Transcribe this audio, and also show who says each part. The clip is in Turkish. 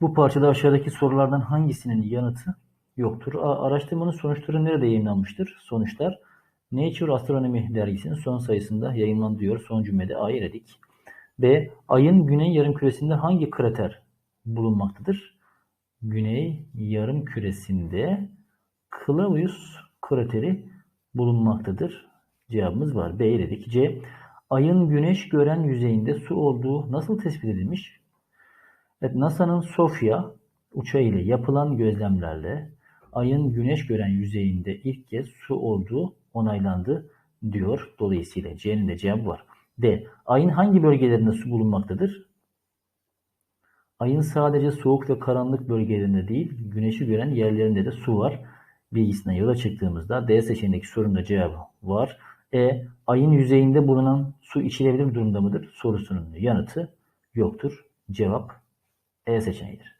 Speaker 1: Bu parçada aşağıdaki sorulardan hangisinin yanıtı yoktur? A- Araştırmanın sonuçları nerede yayınlanmıştır? Sonuçlar Nature Astronomy dergisinin son sayısında yayınlandı diyor. Son cümlede A eledik. B. Ayın güney yarımküresinde hangi krater bulunmaktadır? Güney yarımküresinde Clavius krateri bulunmaktadır. Cevabımız var. B eledik. C. Ayın güneş gören yüzeyinde su olduğu nasıl tespit edilmiş? Evet, NASA'nın Sofia uçağı ile yapılan gözlemlerle ayın güneş gören yüzeyinde ilk kez su olduğu onaylandı diyor. Dolayısıyla C'nin de cevabı var. D. Ayın hangi bölgelerinde su bulunmaktadır? Ayın sadece soğuk ve karanlık bölgelerinde değil, güneşi gören yerlerinde de su var. Bilgisine yola çıktığımızda D seçeneğindeki sorunun da cevabı var. E. Ayın yüzeyinde bulunan su içilebilir durumda mıdır? Sorusunun yanıtı yoktur. Cevap E seçeneğidir.